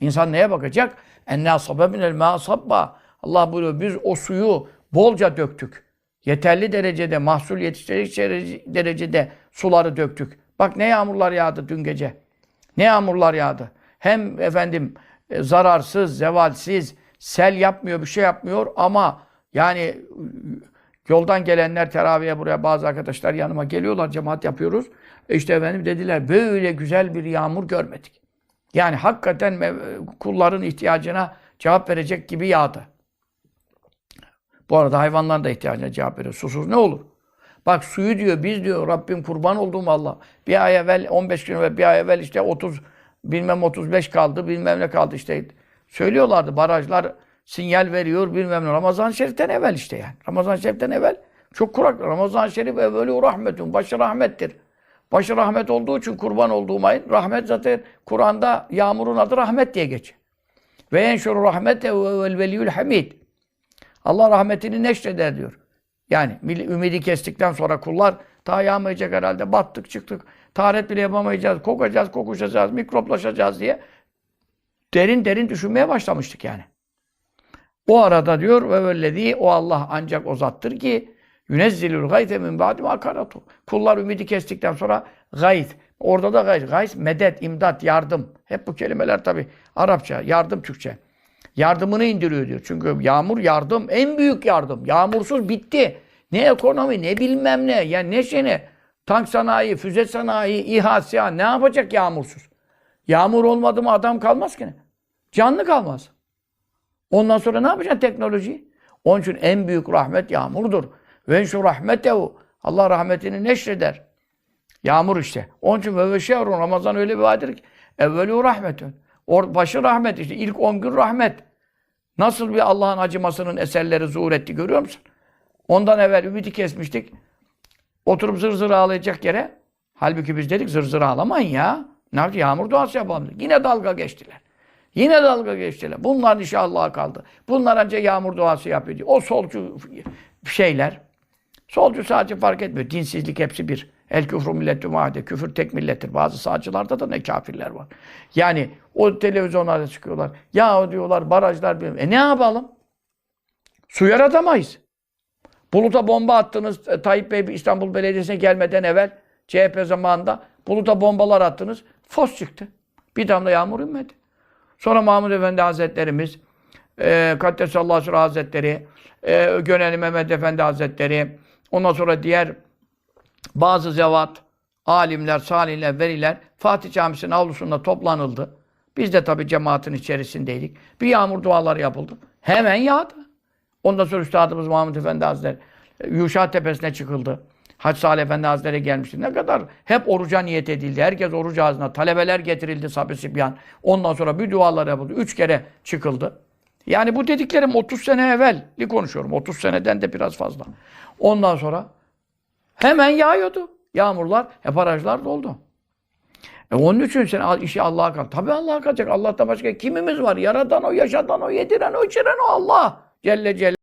İnsan neye bakacak? Enna sababinel ma sabba. Allah buyuruyor biz o suyu bolca döktük. Yeterli derecede, mahsul yetiştirecek derecede suları döktük. Bak ne yağmurlar yağdı dün gece. Ne yağmurlar yağdı. Hem efendim e, zararsız, zevalsiz, sel yapmıyor, bir şey yapmıyor ama yani e, yoldan gelenler teraviye buraya bazı arkadaşlar yanıma geliyorlar, cemaat yapıyoruz. E işte efendim dediler böyle güzel bir yağmur görmedik. Yani hakikaten kulların ihtiyacına cevap verecek gibi yağdı. Bu arada hayvanların da ihtiyacına cevap veriyor. Susuz ne olur? Bak suyu diyor biz diyor Rabbim kurban olduğum Allah. Bir ay evvel 15 gün evvel bir ay evvel işte 30 bilmem 35 kaldı bilmem ne kaldı işte. Söylüyorlardı barajlar sinyal veriyor bilmem ne. Ramazan-ı Şerif'ten evvel işte yani. Ramazan-ı Şerif'ten evvel çok kurak. Ramazan-ı Şerif evveli rahmetun. Başı rahmettir. Başı rahmet olduğu için kurban olduğum ayın. Rahmet zaten Kur'an'da yağmurun adı rahmet diye geçiyor. Ve enşuru rahmete vel veliyül hamid. Allah rahmetini neşreder diyor. Yani ümidi kestikten sonra kullar ta yağmayacak herhalde battık çıktık. Taharet bile yapamayacağız. Kokacağız, kokuşacağız, mikroplaşacağız diye derin derin düşünmeye başlamıştık yani. O arada diyor ve vellezî o Allah ancak o zattır ki yünezzilül gayte min ba'di ma karatu. Kullar ümidi kestikten sonra gayt. Orada da gayt. Gayt medet, imdat, yardım. Hep bu kelimeler tabi Arapça, yardım Türkçe. Yardımını indiriyor diyor. Çünkü yağmur yardım, en büyük yardım. Yağmursuz bitti. Ne ekonomi, ne bilmem ne. Yani ne şey ne. Tank sanayi, füze sanayi, İHA, SİHA ne yapacak yağmursuz? Yağmur olmadı mı adam kalmaz ki ne? Canlı kalmaz. Ondan sonra ne yapacaksın teknolojiyi? Onun için en büyük rahmet yağmurdur. Ve şu rahmetehu. Allah rahmetini neşreder. Yağmur işte. Onun için ve şehrun Ramazan öyle bir aydır ki evvelu rahmetün. Or başı rahmet işte. ilk 10 gün rahmet. Nasıl bir Allah'ın acımasının eserleri zuhur etti görüyor musun? Ondan evvel ümidi kesmiştik. Oturup zır zır ağlayacak yere. Halbuki biz dedik zır zır ağlamayın ya. Ne yaptı? Yağmur duası yapalım. Yine dalga geçtiler. Yine dalga geçtiler. Bunlar işi Allah'a kaldı. Bunlar ancak yağmur duası yapıyor diyor. O solcu şeyler. Solcu sadece fark etmiyor. Dinsizlik hepsi bir. El küfrü milletü vahide. Küfür tek millettir. Bazı sağcılarda da ne kafirler var. Yani o televizyonlarda çıkıyorlar. Ya diyorlar barajlar bilmem. E ne yapalım? Su yaratamayız. Bulut'a bomba attınız. e, Tayyip Bey İstanbul Belediyesi'ne gelmeden evvel CHP zamanında Bulut'a bombalar attınız. Fos çıktı. Bir damla yağmur inmedi. Sonra Mahmud Efendi Hazretlerimiz, e, Kaddesallahu Hazretleri, e, Göneli Mehmet Efendi Hazretleri, ondan sonra diğer bazı zevat, alimler, salihler, veliler Fatih Camisi'nin avlusunda toplanıldı. Biz de tabii cemaatin içerisindeydik. Bir yağmur duaları yapıldı. Hemen yağdı. Ondan sonra Üstadımız Mahmud Efendi Hazretleri e, Yuşa Tepesi'ne çıkıldı. Hacı Salih Efendi Hazretleri gelmişti. Ne kadar hep oruca niyet edildi. Herkes oruç ağzına. Talebeler getirildi Sabri Sibyan. Ondan sonra bir dualar yapıldı. Üç kere çıkıldı. Yani bu dediklerim 30 sene evvelli konuşuyorum. 30 seneden de biraz fazla. Ondan sonra hemen yağıyordu. Yağmurlar, hep barajlar doldu. E onun için sen işi Allah'a kal. Tabii Allah'a kalacak. Allah'tan başka kimimiz var? Yaradan o, yaşatan o, yediren o, içiren o Allah. Celle Celle.